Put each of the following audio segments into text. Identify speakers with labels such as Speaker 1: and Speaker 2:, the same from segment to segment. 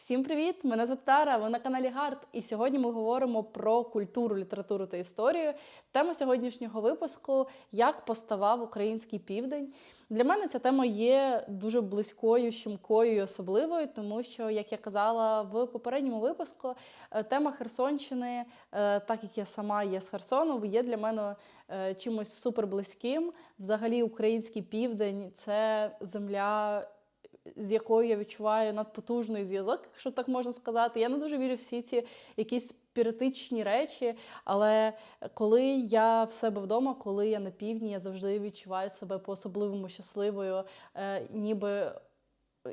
Speaker 1: Всім привіт! Мене звати Тара, ви на каналі Гард. І сьогодні ми говоримо про культуру, літературу та історію. Тема сьогоднішнього випуску як поставав український південь. Для мене ця тема є дуже близькою, щемкою і особливою, тому що, як я казала в попередньому випуску, е, тема Херсонщини, е, так як я сама є з Херсону, є для мене е, чимось суперблизьким. Взагалі, український південь це земля з якою я відчуваю надпотужний зв'язок, якщо так можна сказати. Я не дуже вірю всі ці якісь спіритичні речі, але коли я в себе вдома, коли я на півдні, я завжди відчуваю себе по-особливому щасливою, е, ніби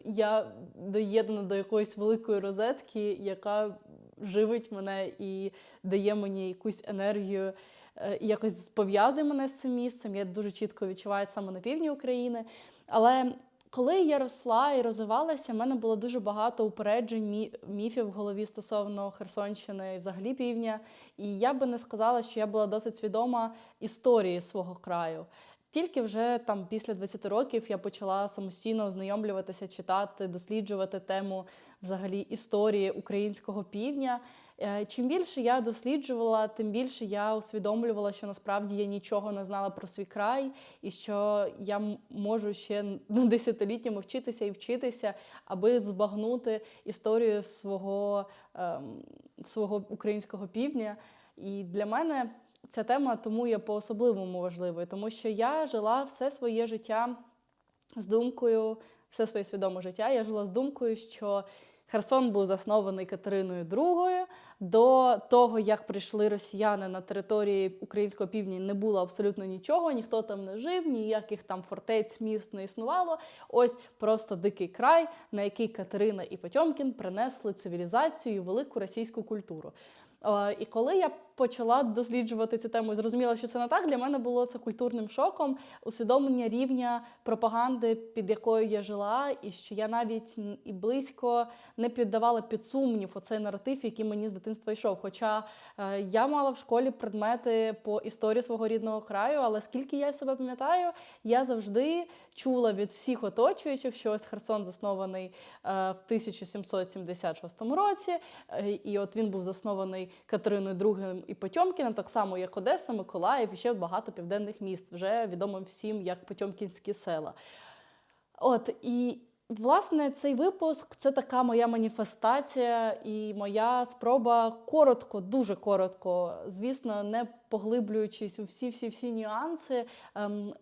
Speaker 1: я доєднана до якоїсь великої розетки, яка живить мене і дає мені якусь енергію. е, і Якось пов'язує мене з цим місцем. Я дуже чітко відчуваю саме на півдні України. Але коли я росла і розвивалася, в мене було дуже багато упереджень, мі- міфів в голові стосовно Херсонщини і взагалі півдня. І я би не сказала, що я була досить свідома історії свого краю. Тільки вже там після 20 років я почала самостійно ознайомлюватися, читати, досліджувати тему взагалі історії українського півдня. Е, Чим більше я досліджувала, тим більше я усвідомлювала, що насправді я нічого не знала про свій край, і що я можу ще на десятиліттями вчитися і вчитися, аби збагнути історію свого, ем, свого українського півдня. І для мене ця тема тому є по-особливому важливою, тому що я жила все своє життя з думкою, все своє свідоме життя. Я жила з думкою, що Херсон був заснований Катериною II. До того, як прийшли росіяни на території українського півдня, не було абсолютно нічого, ніхто там не жив, ніяких там фортець, міст не існувало. Ось просто дикий край, на який Катерина і Потьомкін принесли цивілізацію велику російську культуру. Е, І коли я почала досліджувати цю тему і зрозуміла, що це не так, для мене було це культурним шоком, усвідомлення рівня пропаганди, під якою я жила, і що я навіть і близько не піддавала під сумнів оцей наратив, який мені з дитинства йшов. Хоча е, я мала в школі предмети по історії свого рідного краю, але скільки я себе пам'ятаю, я завжди чула від всіх оточуючих, що ось Херсон заснований е, в 1776 році, і от він був заснований Катериною II і Потьомкіним, так само як Одеса, Миколаїв і ще багато південних міст, вже відомим всім як Потьомкінські села. От і власне цей випуск це така моя маніфестація і моя спроба коротко, дуже коротко, звісно, не поглиблюючись у всі всі всі нюанси. Ем,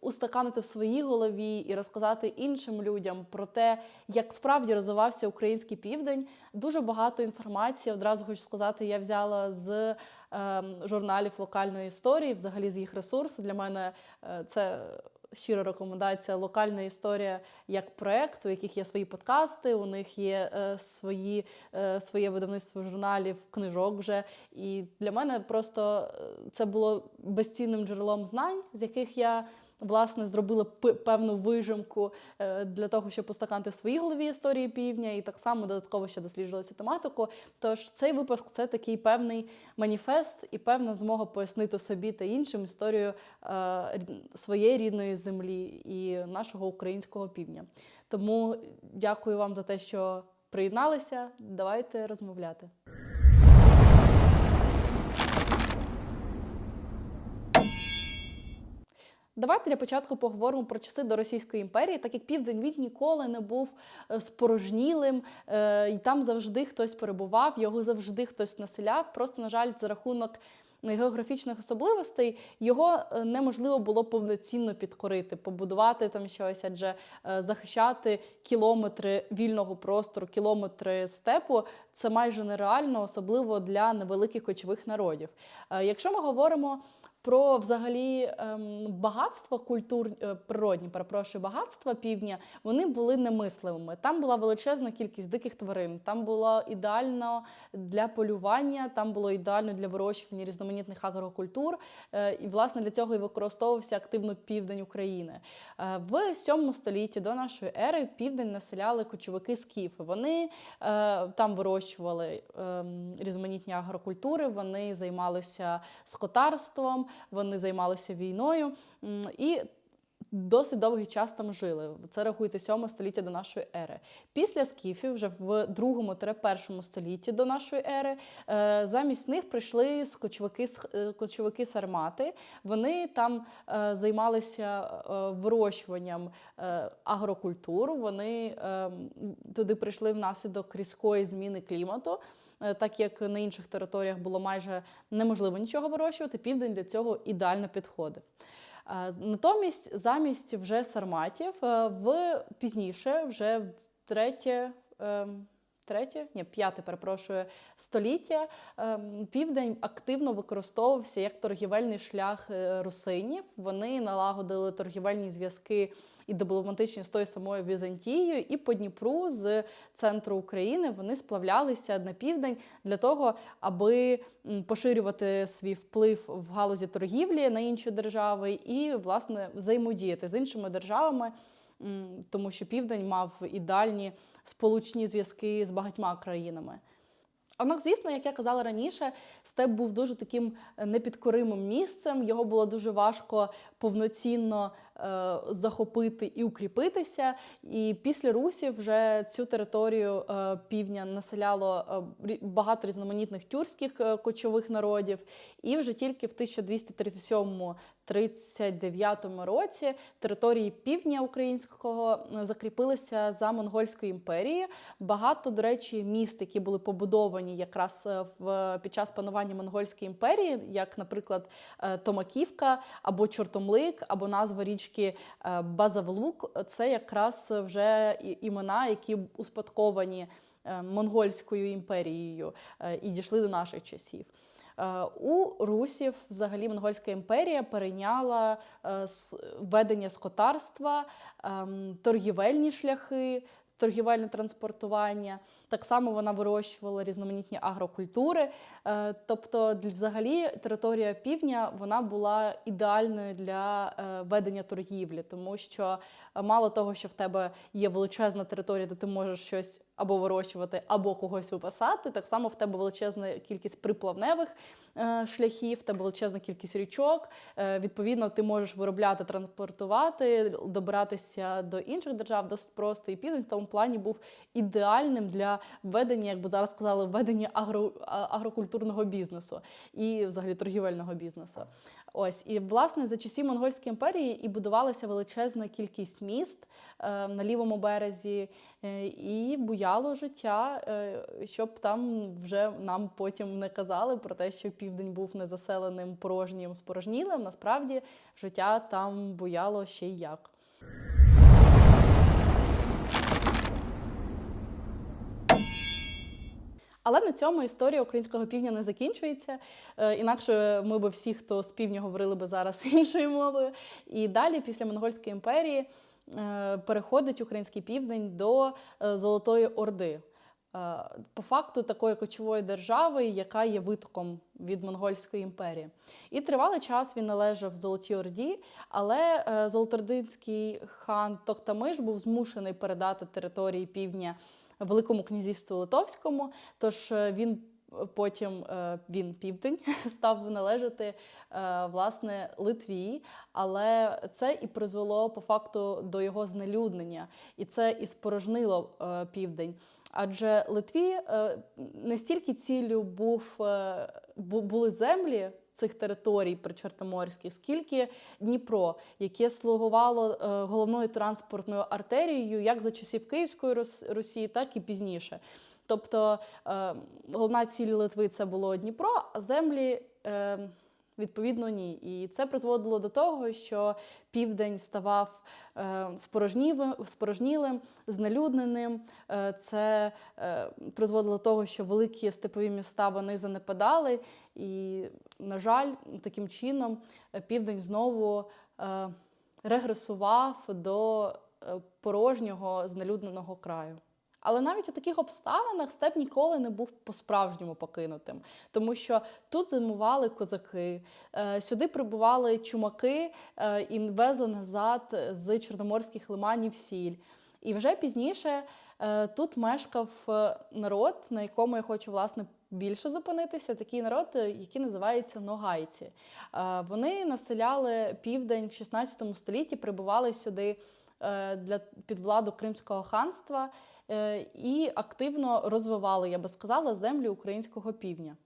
Speaker 1: устаканити в своїй голові і розказати іншим людям про те, як справді розвивався український південь. Дуже багато інформації. Одразу хочу сказати, я взяла з ем, журналів локальної історії, взагалі з їх ресурсу. Для мене е, це щира рекомендація локальна історія як проект, у яких є свої подкасти, у них є е, свої, е, своє видавництво журналів, книжок вже. І для мене просто е, це було безцінним джерелом знань, з яких я. Власне, зробила п- певну вижимку е, для того, щоб устаканти в своїй голові історії півдня, і так само додатково ще досліджувала цю тематику. Тож цей випуск це такий певний маніфест і певна змога пояснити собі та іншим історію е, своєї рідної землі і нашого українського півдня. Тому дякую вам за те, що приєдналися. Давайте розмовляти. Давайте для початку поговоримо про часи до Російської імперії, так як південь він ніколи не був е, спорожнілим, е, і там завжди хтось перебував, його завжди хтось населяв. Просто, на жаль, за рахунок географічних особливостей його е, неможливо було повноцінно підкорити, побудувати там щось, адже е, захищати кілометри вільного простору, кілометри степу це майже нереально, особливо для невеликих кочових народів. Е, Якщо ми говоримо про взагалі ем, багатство культур е, природні, перепрошую, багатства півдня, вони були немисливими. Там була величезна кількість диких тварин, там було ідеально для полювання, там було ідеально для вирощування різноманітних агрокультур. Е, і власне для цього і використовувався активно південь України. Е, в 7 столітті до нашої ери південь населяли кочовики скіфи. Вони е, там вирощували ем, різноманітні агрокультури, вони займалися скотарством, вони займалися війною. І досить довгий час там жили. Це рахуйте 7 століття до нашої ери. Після скіфів, вже в 2-1 столітті до нашої ери, е, замість них прийшли скочовики, е, кочовики сармати. Вони там е, займалися вирощуванням агрокультур. Вони е, туди прийшли внаслідок різкої зміни клімату. Е, Так як на інших територіях було майже неможливо нічого вирощувати, південь для цього ідеально підходив. Е, Натомість, замість вже сарматів, е, в пізніше, вже в третє, ем, третє, ні, п'яте, перепрошую, століття, ем, південь активно використовувався як торгівельний шлях е, русинів. Вони налагодили торгівельні зв'язки і дипломатичні з тою самою Візантією, і по Дніпру з центру України вони сплавлялися на південь для того, аби поширювати свій вплив в галузі торгівлі на інші держави і власне взаємодіяти з іншими державами. Тому що південь мав ідеальні сполучні зв'язки з багатьма країнами. Однак, звісно, як я казала раніше, степ був дуже таким е, непідкоримим місцем. Його було дуже важко повноцінно захопити і укріпитися. І після русів вже цю територію е, півдня населяло е, багато різноманітних тюркських е, кочових народів. І вже тільки в 1237-39 році території півдня українського е, закріпилися за монгольською імперією. Багато, до речі, міст, які були побудовані якраз е, в під час панування монгольської імперії, як, наприклад, е, Томаківка або Чортомлик, або назва річки е, Базавлук, це якраз вже імена, які успадковані е, монгольською імперією е, і дійшли до наших часів. У русів взагалі монгольська імперія перейняла ведення скотарства, ем, торгівельні шляхи, торгівельне транспортування. Так само вона вирощувала різноманітні агрокультури. Е, Тобто, взагалі, територія півдня вона була ідеальною для е, ведення торгівлі, тому що е, мало того, що в тебе є величезна територія, де ти можеш щось або вирощувати, або когось випасати. Так само в тебе величезна кількість приплавневих шляхів, в тебе величезна кількість річок. Відповідно, ти можеш виробляти, транспортувати, добиратися до інших держав досить просто. І південь в тому плані був ідеальним для ведення, як би зараз сказали, ведення агро, агрокультурного бізнесу і взагалі торгівельного бізнесу. Ось і власне за часів монгольської імперії і будувалася величезна кількість міст е, на лівому березі, е, і буяло життя, е, щоб там вже нам потім не казали про те, що південь був незаселеним порожнім спорожнілим. Насправді життя там буяло ще й як. Але на цьому історія українського півдня не закінчується. Е, Інакше ми б всі, хто з півдня говорили би зараз іншою мовою. І далі, після монгольської імперії, е, переходить український південь до е, Золотої Орди. По факту такої кочової держави, яка є витоком від монгольської імперії. І тривалий час він належав Золотій Орді, але золотоординський хан Тохтамиш був змушений передати території півдня Великому князівству Литовському. Тож е, він потім е, він південь став належати е, власне Литві, але це і призвело по факту до його знелюднення, і це і спорожнило е, південь. Адже Литві е, не стільки ціллю був е, були землі цих територій причорноморських, скільки Дніпро, яке слугувало е, головною транспортною артерією як за часів Київської Рос- Росії, так і пізніше. Тобто е, головна ціль Литви це було Дніпро, а землі. Відповідно, ні. І це призводило до того, що південь ставав е, спорожнілим, знелюдненим. Е, це е, призводило до того, що великі степові міста вони занепадали. І, на жаль, таким чином південь знову регресував до порожнього знелюдненого краю. Але навіть у таких обставинах степ ніколи не був по-справжньому покинутим, тому що тут зимували козаки, е, сюди прибували чумаки е, і везли назад з чорноморських лиманів сіль. І вже пізніше Е, Тут мешкав народ, на якому я хочу власне більше зупинитися. Такий народ, який називається ногайці. Вони населяли південь в 16 столітті, прибували сюди для під владу Кримського ханства і активно розвивали, я би сказала, землі українського півдня.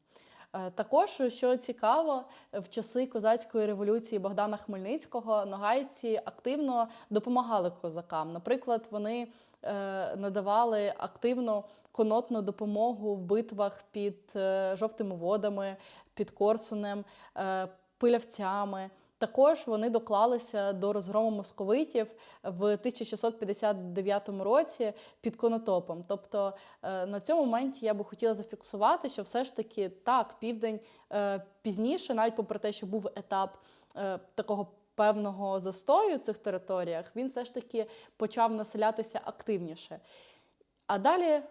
Speaker 1: Е, Також, що цікаво, в часи козацької революції Богдана Хмельницького ногайці активно допомагали козакам. Наприклад, вони е, надавали активно конотну допомогу в битвах під е, жовтими водами, під Корсунем, е, пилявцями. Також вони доклалися до розгрому московитів в 1659 році під Конотопом. Тобто е, на цьому моменті я би хотіла зафіксувати, що все ж таки так, південь е, пізніше, навіть попри те, що був етап е, такого певного застою в цих територіях, він все ж таки почав населятися активніше. А далі,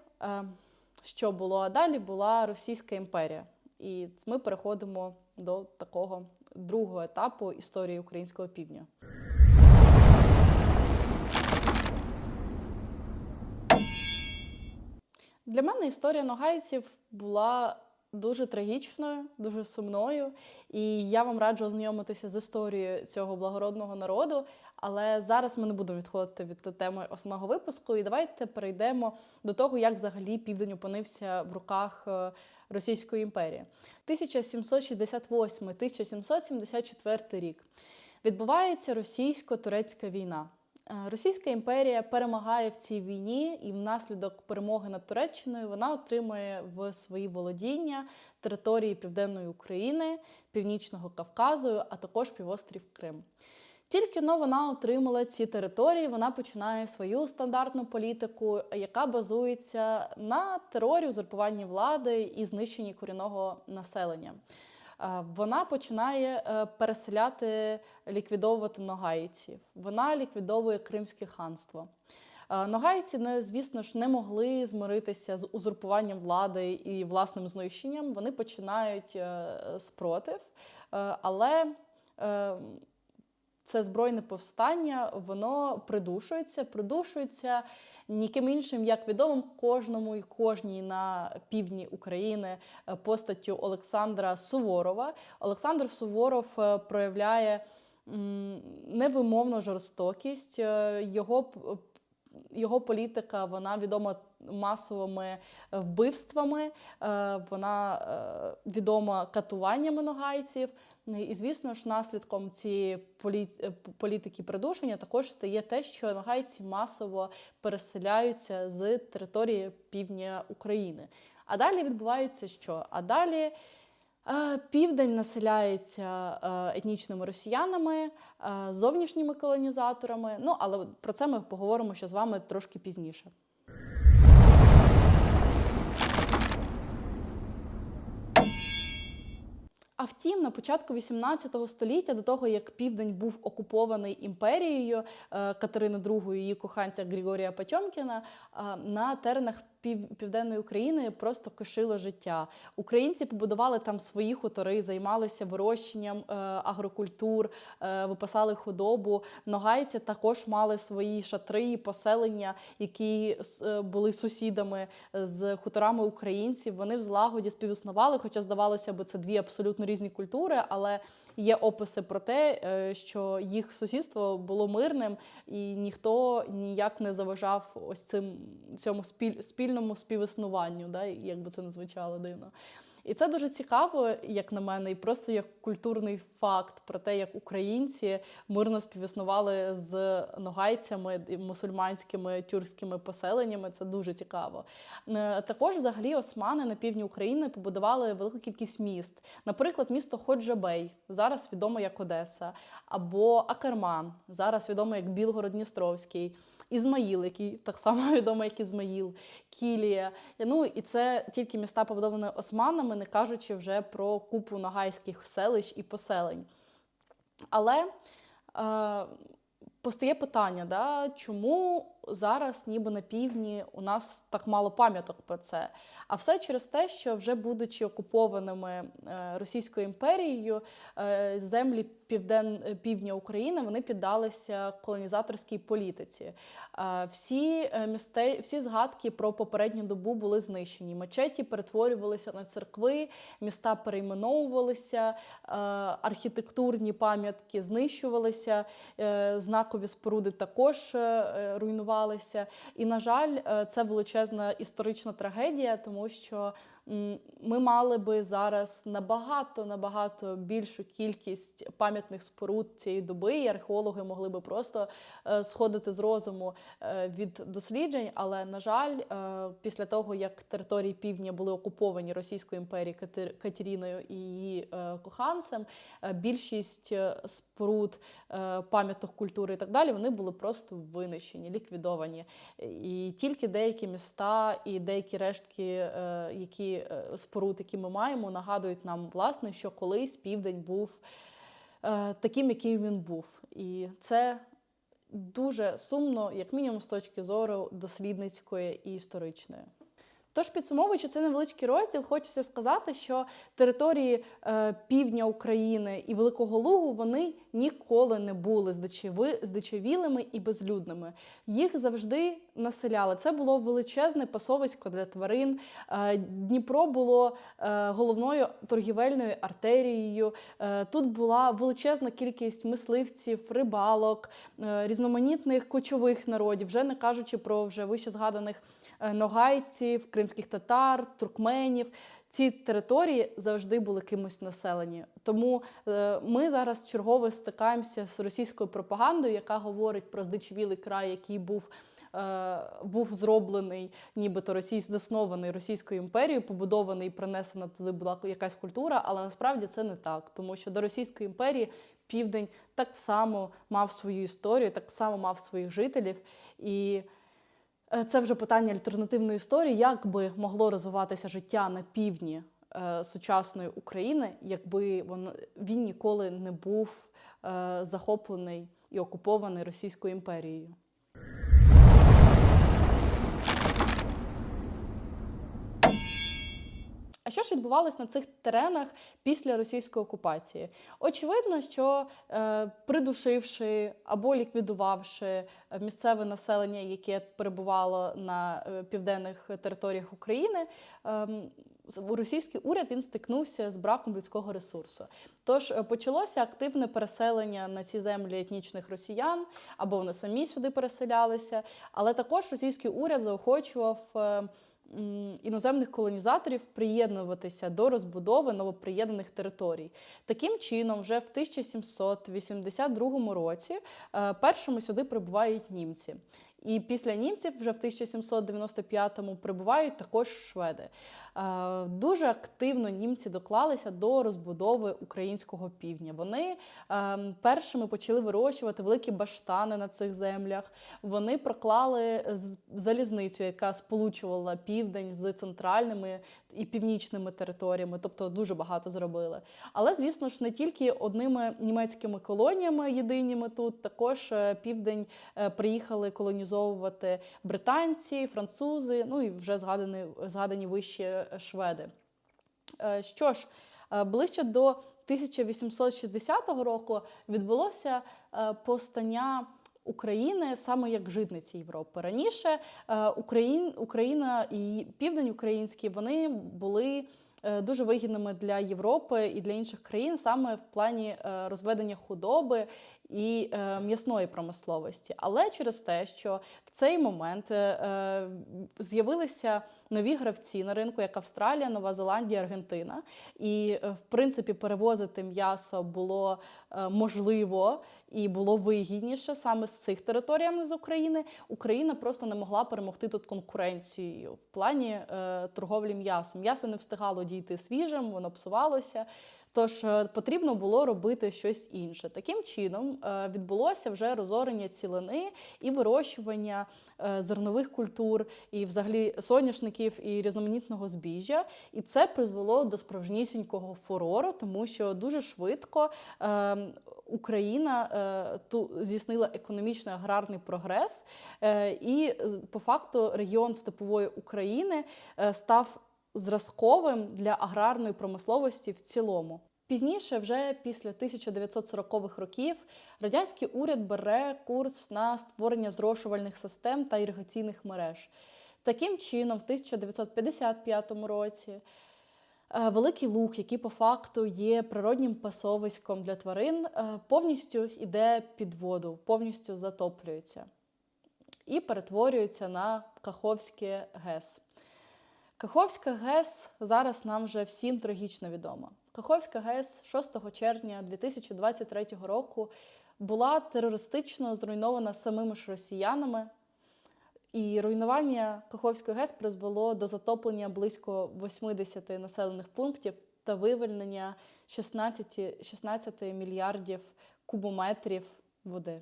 Speaker 1: що було? А далі була Російська імперія. І ми переходимо до такого другого етапу історії українського півдня. Для мене історія ногайців була дуже трагічною, дуже сумною, і я вам раджу ознайомитися з історією цього благородного народу. Але зараз ми не будемо відходити від теми основного випуску. І давайте перейдемо до того, як взагалі південь опинився в руках е, Російської імперії. 1768-1774 рік відбувається російсько-турецька війна. Е, Російська імперія перемагає в цій війні, і внаслідок перемоги над Туреччиною вона отримує в свої володіння території Південної України, Північного Кавказу, а також півострів Крим. Тільки но вона отримала ці території, вона починає свою стандартну політику, яка базується на терорі, узурпуванні влади і знищенні корінного населення. Е, Вона починає е, переселяти, ліквідовувати ногайців. Вона ліквідовує Кримське ханство. Е, Ногайці, звісно ж, не могли змиритися з узурпуванням влади і власним знищенням. Вони починають спротив, але е, це збройне повстання, воно придушується, придушується ніким іншим, як відомим кожному і кожній на півдні України е, постаттю Олександра Суворова. Олександр Суворов е, проявляє невимовну жорстокість. Е, Його його політика вона відома масовими вбивствами, е, вона е, відома катуваннями ногайців. І, звісно ж, наслідком цієї полі- політики придушення також стає те, що ногайці масово переселяються з території півдня України. А далі відбувається що? А далі південь населяється е, етнічними росіянами, е, зовнішніми колонізаторами. Ну, але про це ми поговоримо ще з вами трошки пізніше. А втім, на початку XVIII століття, до того як південь був окупований імперією е, Катерини II і її коханця Григорія Потьомкіна, е, на теренах пів, південної України просто кишило життя. Українці побудували там свої хутори, займалися вирощенням е, агрокультур, е, випасали худобу. Ногайці також мали свої шатри і поселення, які е, були сусідами з хуторами українців. Вони в злагоді співіснували, хоча здавалося б, це дві абсолютно різні культури, але є описи про те, е, що їх сусідство було мирним, і ніхто ніяк не заважав ось цим цьому спіль, спільному співіснуванню, да, як би це не звучало дивно. І це дуже цікаво, як на мене, і просто як культурний факт про те, як українці мирно співіснували з ногайцями мусульманськими тюркськими поселеннями. Це дуже цікаво. Також, взагалі, османи на півдні України побудували велику кількість міст. Наприклад, місто Ходжабей, зараз відомо як Одеса, або Акерман, зараз відомо як Білгород-Дністровський. Ізмаїл, який так само відомий, як Ізмаїл, Кілія. Ну і це тільки міста побудовані османами, не кажучи вже про купу нагайських селищ і поселень. Але е, постає питання, да, чому зараз, ніби на півдні, у нас так мало пам'яток про це. А все через те, що вже будучи окупованими е, Російською імперією, е, землі півден півдня України вони піддалися колонізаторській політиці. Е, Всі місте, всі згадки про попередню добу були знищені. Мечеті перетворювалися на церкви, міста перейменовувалися, архітектурні пам'ятки знищувалися, знакові споруди також е, е. І, на жаль, е, це величезна історична трагедія, тому що ми мали би зараз набагато набагато більшу кількість пам'ятних споруд цієї доби, і археологи могли би просто е, сходити з розуму е, від досліджень. Але на жаль, е, після того як території півдня були окуповані Російською імперією Катер- Катеріною і її коханцем, більшість споруд, пам'яток культури і так далі, вони були просто винищені, ліквідовані. І тільки деякі міста і деякі рештки, які е, споруд, які ми маємо, нагадують нам власне, що колись південь був е, таким, яким він був. І це дуже сумно, як мінімум, з точки зору дослідницької і історичної. Тож, підсумовуючи цей невеличкий розділ, хочеться сказати, що території е, півдня України і Великого Лугу вони ніколи не були здичеви, здичавілими і безлюдними. Їх завжди населяли. Це було величезне пасовисько для тварин. Е, Дніпро було е, головною торгівельною артерією. Е, тут була величезна кількість мисливців, рибалок, е, різноманітних кочових народів, вже не кажучи про вже вище згаданих ногайців, кримських татар, туркменів. Ці території завжди були кимось населені. Тому е, ми зараз чергово стикаємося з російською пропагандою, яка говорить про здичавілий край, який був. е, Був зроблений, нібито російсь заснований Російською імперією, побудований і принесена туди була якась культура, але насправді це не так, тому що до Російської імперії південь так само мав свою історію, так само мав своїх жителів. І Е, Це вже питання альтернативної історії, як би могло розвиватися життя на півдні е, сучасної України, якби він ніколи не був е, захоплений і окупований Російською імперією. А що ж відбувалось на цих теренах після російської окупації? Очевидно, що е, придушивши або ліквідувавши е, місцеве населення, яке перебувало на е, південних територіях України, з- російський уряд він стикнувся з браком людського ресурсу. Тож е, почалося активне переселення на ці землі етнічних росіян, або вони самі сюди переселялися. Але також російський уряд заохочував. Іноземних колонізаторів приєднуватися до розбудови новоприєднаних територій. Таким чином, вже в 1782 році е, першими сюди прибувають німці. І після німців вже в 1795-му прибувають також шведи. Е, Дуже активно німці доклалися до розбудови українського півдня. Вони е, першими почали вирощувати великі баштани на цих землях. Вони проклали залізницю, яка сполучувала південь з центральними і північними територіями, тобто дуже багато зробили. Але, звісно ж, не тільки одними німецькими колоніями єдиніми тут, також е, південь е, приїхали колонізовувати британці, французи, ну і вже згадані, згадані вище шведи. Е, Що ж, е, ближче до 1860 року відбулося е, повстання України саме як житниці Європи. Раніше Україн, Україна і південь український вони були дуже вигідними для Європи і для інших країн саме в плані розведення худоби і м'ясної промисловості. Але через те, що в цей момент е, е, з'явилися нові гравці на ринку, як Австралія, Нова Зеландія, Аргентина. І, е, в принципі, перевозити м'ясо було е, можливо і було вигідніше саме з цих не з України. Україна просто не могла перемогти тут конкуренцією в плані е, торговлі м'ясом. М'ясо не встигало дійти свіжим, воно псувалося. Тож е, потрібно було робити щось інше. Таким чином е, відбулося вже розорення цілини і вирощування е, зернових культур, і взагалі соняшників і різноманітного збіжжя. І це призвело до справжнісінького фурору, тому що дуже швидко е, Україна ту здійснила економічний аграрний прогрес, і по факту регіон степової України став зразковим для аграрної промисловості в цілому. Пізніше, вже після 1940-х років, радянський уряд бере курс на створення зрошувальних систем та іригаційних мереж. Таким чином, в 1955 році е, Великий Луг, який по факту є природнім пасовиськом для тварин, е, повністю йде під воду, повністю затоплюється і перетворюється на Каховське ГЕС. Каховська ГЕС зараз нам вже всім трагічно відома. Каховська ГЕС 6 червня 2023 року була терористично зруйнована самими ж росіянами. І руйнування Каховської ГЕС призвело до затоплення близько 80 населених пунктів та вивільнення 16, 16 мільярдів кубометрів води.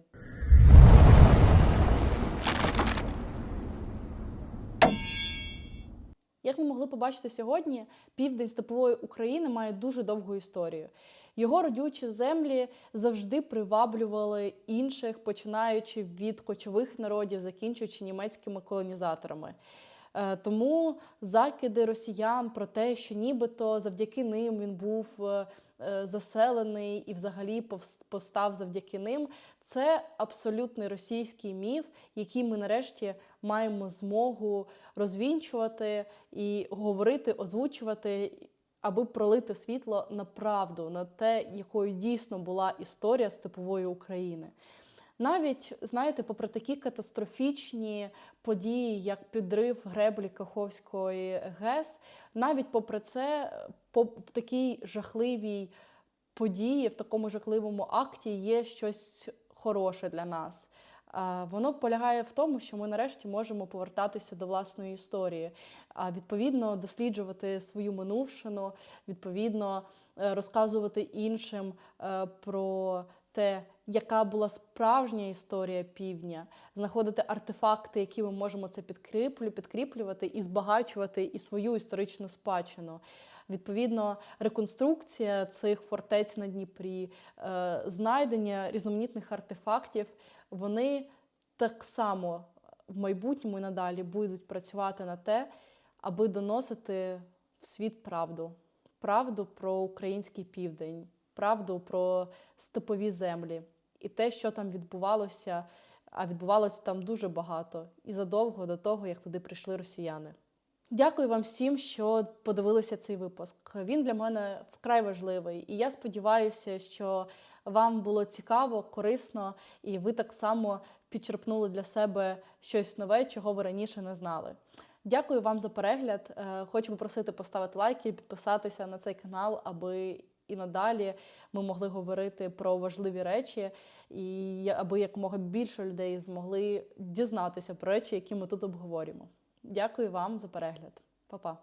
Speaker 1: Як ми могли побачити сьогодні, південь степової України має дуже довгу історію. Його родючі землі завжди приваблювали інших, починаючи від кочових народів, закінчуючи німецькими колонізаторами. Е, Тому закиди росіян про те, що нібито завдяки ним він був е, заселений і взагалі постав завдяки ним, це абсолютний російський міф, який ми нарешті маємо змогу розвінчувати і говорити, озвучувати, аби пролити світло на правду, на те, якою дійсно була історія степової України. Навіть знаєте, попри такі катастрофічні події, як підрив греблі Каховської ГЕС, навіть попри це, в такій жахливій події, в такому жахливому акті є щось хороше для нас. Воно полягає в тому, що ми нарешті можемо повертатися до власної історії, а відповідно досліджувати свою минувшину, відповідно е, розказувати іншим е, про те, яка була справжня історія півдня, знаходити артефакти, які ми можемо це підкріплю, підкріплювати і збагачувати і свою історичну спадщину. Відповідно, реконструкція цих фортець на Дніпрі, е, знайдення різноманітних артефактів, вони так само в майбутньому і надалі будуть працювати на те, аби доносити в світ правду. Правду про український південь, правду про степові землі і те, що там відбувалося, а відбувалося там дуже багато і задовго до того, як туди прийшли росіяни. Дякую вам всім, що подивилися цей випуск. Він для мене вкрай важливий, і я сподіваюся, що вам було цікаво, корисно, і ви так само підчерпнули для себе щось нове, чого ви раніше не знали. Дякую вам за перегляд. Е, Хочу попросити поставити лайки, підписатися на цей канал, аби і надалі ми могли говорити про важливі речі, і аби якомога більше людей змогли дізнатися про речі, які ми тут обговорюємо. Дякую вам за перегляд. Па-па.